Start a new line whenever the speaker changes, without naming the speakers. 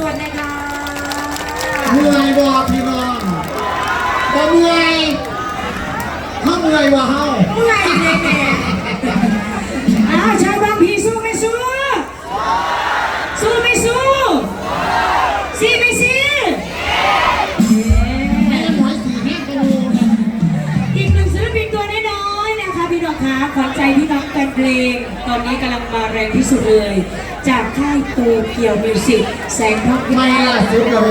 เสียงมือมือสวดๆนะคะ
เมื่อยบ่พี่น้องบ่เมื่อยเฮาเมื่อยบ่เฮา
เมื่อยเลยแม่อ้าวชาวบางพีสู้ไม่สู้สู้ เพลง ตอนนี้กำลังมาแรงที่สุดเลย จากค่ายโตเกียวมิวสิกแสงทองพิ
ไม่ล่ะ
พ์
สุดเลย